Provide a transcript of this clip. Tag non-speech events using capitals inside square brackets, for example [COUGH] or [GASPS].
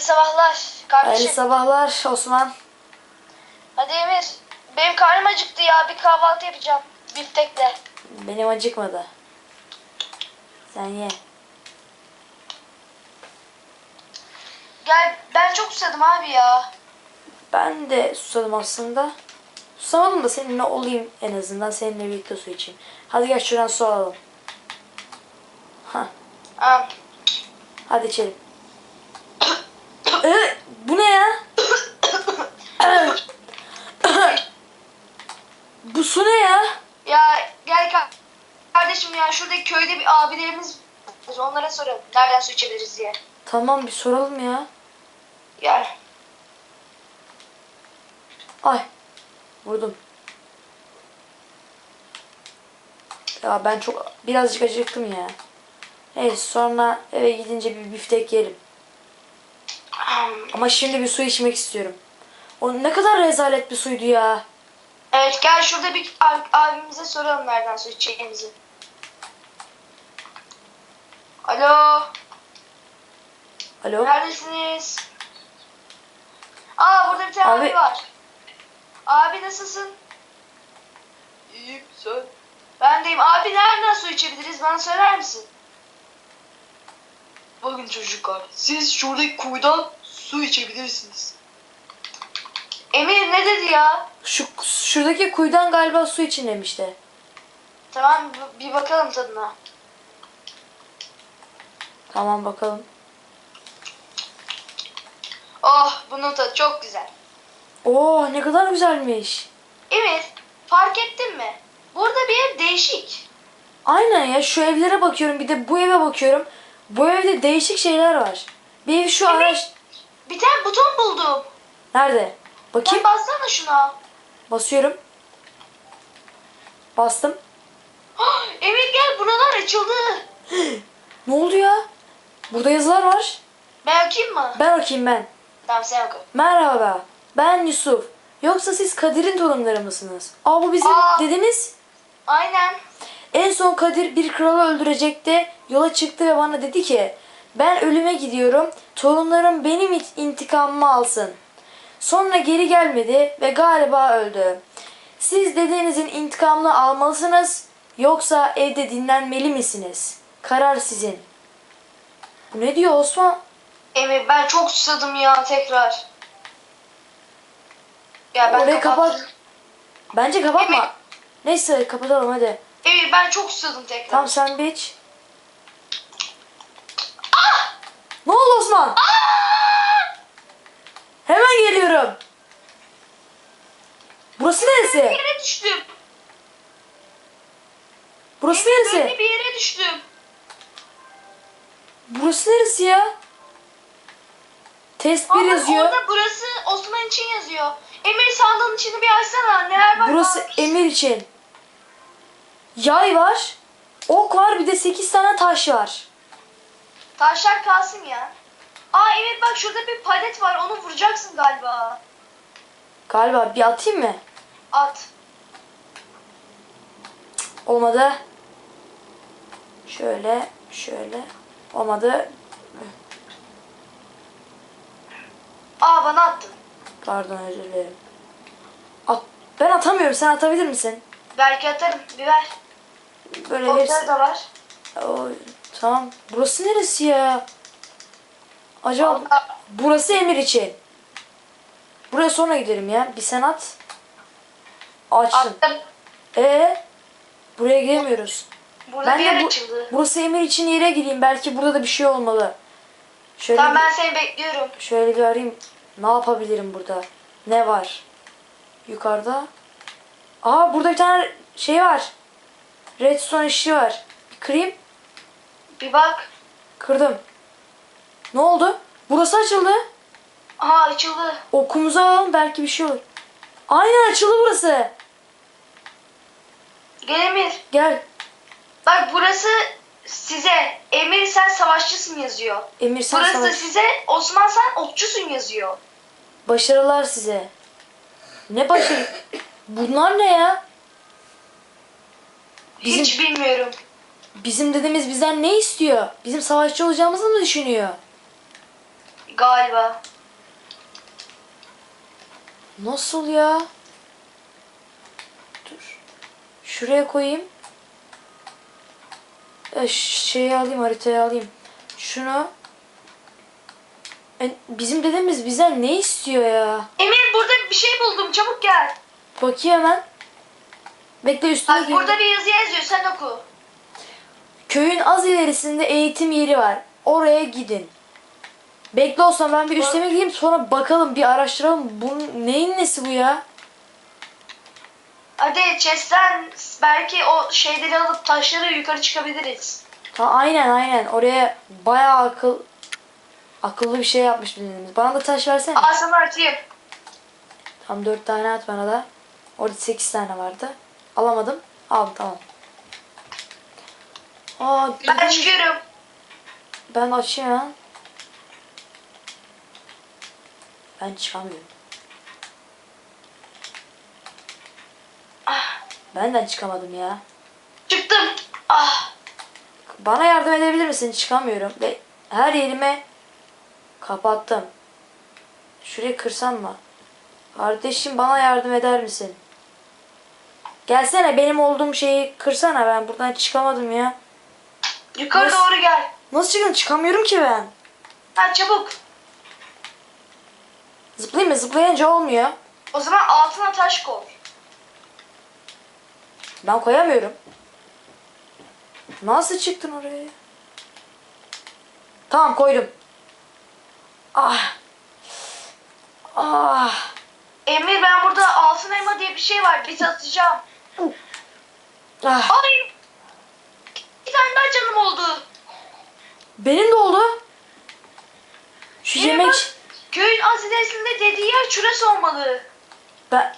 sabahlar kardeşim. Hayırlı sabahlar Osman. Hadi Emir. Benim karnım acıktı ya. Bir kahvaltı yapacağım. Biftekle. Benim acıkmadı. Sen ye. Gel ben çok susadım abi ya. Ben de susadım aslında. Susamadım da seninle olayım en azından. Seninle birlikte su içeyim. Hadi gel şuradan su alalım. Ha, Aa, hadi içelim. Ee, bu ne ya? bu su ne ya? ya gel ka- kardeşim ya şuradaki köyde bir abilerimiz var. Onlara soralım. Nereden su içebiliriz diye. Tamam bir soralım ya. Gel. Ay. Vurdum. Ya ben çok birazcık acıktım ya. Neyse sonra eve gidince bir biftek yerim. Ama şimdi bir su içmek istiyorum. O ne kadar rezalet bir suydu ya. Evet gel şurada bir ab- abimize soralım nereden su içeceğimizi. Alo. Alo. Neredesiniz? Aa burada bir tane Abi- abi, var. Abi nasılsın? İyiyim sen. Ben deyim. Abi nereden su içebiliriz? Bana söyler misin? Bakın çocuklar, siz şuradaki kuyudan su içebilirsiniz. Emir ne dedi ya? Şu şuradaki kuyudan galiba su için demişti. Tamam bir bakalım tadına. Tamam bakalım. Oh bunun tadı çok güzel. Oo ne kadar güzelmiş. Emir fark ettin mi? Burada bir ev değişik. Aynen ya şu evlere bakıyorum bir de bu eve bakıyorum. Bu evde değişik şeyler var. Bir şu Evet. araç... Bir tane buton buldum. Nerede? Sen Bakayım. bassana şuna. Basıyorum. Bastım. Ah, Emir gel buralar açıldı. [GASPS] Ne oldu ya? Burada yazılar var. Ben okuyayım mı? Ben bakayım ben. Tamam sen oku. Merhaba. Ben Yusuf. Yoksa siz Kadir'in torunları mısınız? Aa bu bizim Aa. dedemiz. Aynen. En son Kadir bir kralı öldürecekti. Yola çıktı ve bana dedi ki ben ölüme gidiyorum. Torunlarım benim intikamımı alsın. Sonra geri gelmedi ve galiba öldü. Siz dedenizin intikamını almalısınız. Yoksa evde dinlenmeli misiniz? Karar sizin. Bu ne diyor Osman? Emir ben çok susadım ya tekrar. Ya ben Orayı kapattım. kapat. Bence kapatma. Evet. Neyse kapatalım hadi. Emir ben çok susadım tekrar. Tamam sen bir iç. Osman? Hemen geliyorum. Burası Bir neresi? yere düştüm. Burası Emir neresi? bir yere düştüm. Burası neresi ya? Test 1 Ama yazıyor. orada burası Osman için yazıyor. Emir sandığın içini bir açsana. Neler var? Burası varmış. Emir için. Yay var. Ok var bir de 8 tane taş var. Taşlar kalsın ya. Aa Emir bak şurada bir palet var. Onu vuracaksın galiba. Galiba bir atayım mı? At. Olmadı. Şöyle, şöyle. Olmadı. Aa bana attın. Pardon özür dilerim. At, ben atamıyorum. Sen atabilir misin? Belki atarım. Bir ver. Böyle verirsin. da var. O, tamam. Burası neresi ya? Acaba Vallahi- burası Emir için. Buraya sonra gidelim ya. Bir sen at. Açtın. Attım. Ee, buraya giremiyoruz. Burada Ben bir de yer bu, açıldı. burası Emir için yere gideyim. Belki burada da bir şey olmalı. Şöyle Tamam bir- ben seni bekliyorum. Şöyle bir arayayım. Ne yapabilirim burada? Ne var? Yukarıda. Aa burada bir tane şey var. Redstone işi var. Bir kırayım. Bir bak. Kırdım. Ne oldu? Burası açıldı. Aha açıldı. Okumuzu alalım belki bir şey olur. Aynen açıldı burası. Gel Emir. Gel. Bak burası size. Emir sen savaşçısın yazıyor. Emir sen burası savaş. size. Osman sen okçusun yazıyor. Başarılar size. Ne başarı? Bunlar ne ya? Bizim, Hiç bilmiyorum. bizim dedemiz bizden ne istiyor? Bizim savaşçı olacağımızı mı düşünüyor? Galiba. Nasıl ya? Dur. Şuraya koyayım. E, şeyi alayım haritayı alayım. Şunu. E, bizim dedemiz bizden ne istiyor ya? Emir burada bir şey buldum. Çabuk gel. Bakayım hemen. Bekle üstüne Bak burada bir yazı yazıyor. Sen oku. Köyün az ilerisinde eğitim yeri var. Oraya gidin. Bekle olsam ben bir üsteme gideyim sonra bakalım bir araştıralım. Bunun neyin nesi bu ya? Hadi chest'ten belki o şeyleri alıp taşları yukarı çıkabiliriz. Ha, aynen aynen oraya bayağı akıl akıllı bir şey yapmış bildiğimiz. Bana da taş versene. Sana atayım. Tam 4 tane at bana da. Orada 8 tane vardı. Alamadım. Aldım tamam. Aa, Ben çıkıyorum. ben açayım ya. Ben çıkamıyorum. Ah, Benden çıkamadım ya. çıktım. Ah. Bana yardım edebilir misin? Çıkamıyorum. Ve her yerime kapattım. Şurayı kırsam mı? Kardeşim bana yardım eder misin? Gelsene benim olduğum şeyi kırsana ben buradan çıkamadım ya. Yukarı Nasıl? doğru gel. Nasıl çıkın? Çıkamıyorum ki ben. Ha çabuk. Zıplayayım mı? Zıplayınca olmuyor. O zaman altına taş koy. Ben koyamıyorum. Nasıl çıktın oraya? Tamam koydum. Ah. Ah. Emir ben burada altın elma diye bir şey var. Bir satacağım. Ah. Ay. Bir tane daha canım oldu. Benim de oldu. İlerisinde dediği yer şurası olmalı. Ben